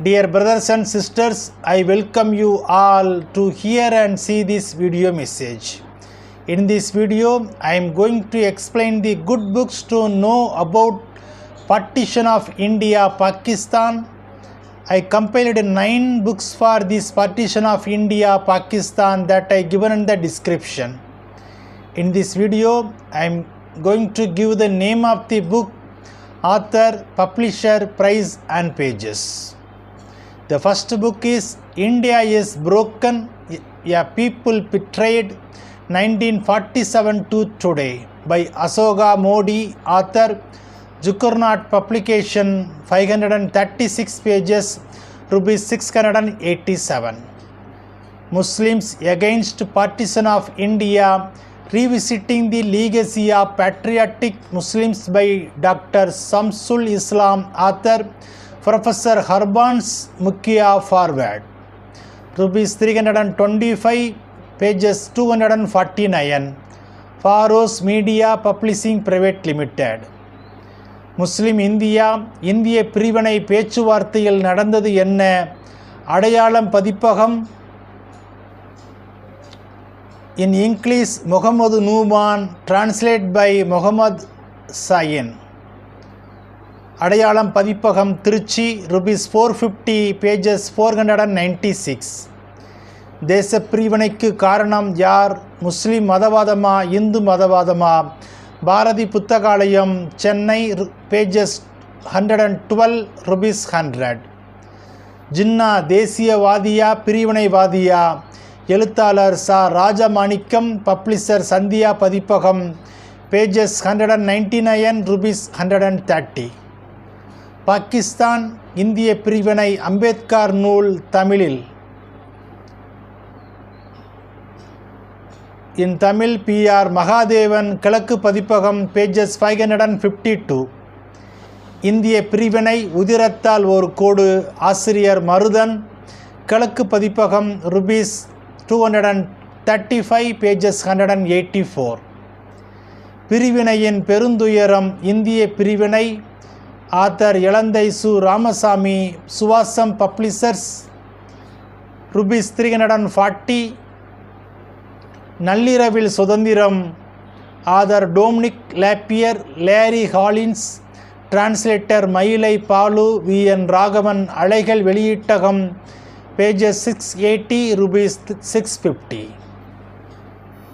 Dear brothers and sisters, I welcome you all to hear and see this video message. In this video, I am going to explain the good books to know about partition of India Pakistan. I compiled nine books for this partition of India Pakistan that I given in the description. In this video, I am going to give the name of the book, author, publisher, price and pages. The first book is India is Broken, a People Betrayed 1947 to Today by Asoga Modi, author, Juggernaut publication 536 pages, rupees 687. Muslims against partition of India revisiting the legacy of patriotic Muslims by Dr. Samsul Islam, author Professor Harbans Mukia forward. Rupees 325 pages 249 Faros Media Publishing Private Limited. Muslim India இந்திய பிரிவினை பேச்சுவார்த்தையில் நடந்தது என்ன அடையாளம் பதிப்பகம் in English Mohammed Nooman translate by Mohammed சாயின் அடையாளம் பதிப்பகம் Trichy rupees four fifty pages four hundred and ninety six தேச பிரிவினைக்கு காரணம் யார்? முஸ்லீம் மதவாதமா? இந்து மதவாதமா? Bharathi Puthakalayam Chennai pages hundred and twelve rupees hundred Jinnah தேசியவாதியா? பிரிவினைவாதியா? எழுத்தாளர் சா. ராஜமாணிக்கம் பப்ளிஷர் சந்தியா பதிப்பகம் pages hundred and ninety nine rupees hundred and thirty Pakistan இந்திய பிரிவினை அம்பேத்கர் நூல் தமிழில். இன் தமிழ் பிஆர் மகாதேவன் கிழக்கு பதிப்பகம் pages five hundred and fifty two இந்திய பிரிவினை உதிரத்தால் ஒரு கோடு ஆசிரியர் மருதன். கிழக்கு பதிப்பகம் rupees two hundred and thirty five pages hundred and eighty four பிரிவினையின் பெருந்துயரம் இந்திய பிரிவினை author Ilanthai Su Ramasamy Swasam publishers rupees three hundred and forty நள்ளிரவில் சுதந்திரம் author Dominique Lapierre Larry Collins translator Mylai Balu V. N. Raghavan அலைகள் வெளியீட்டகம் pages six eighty rupees six fifty.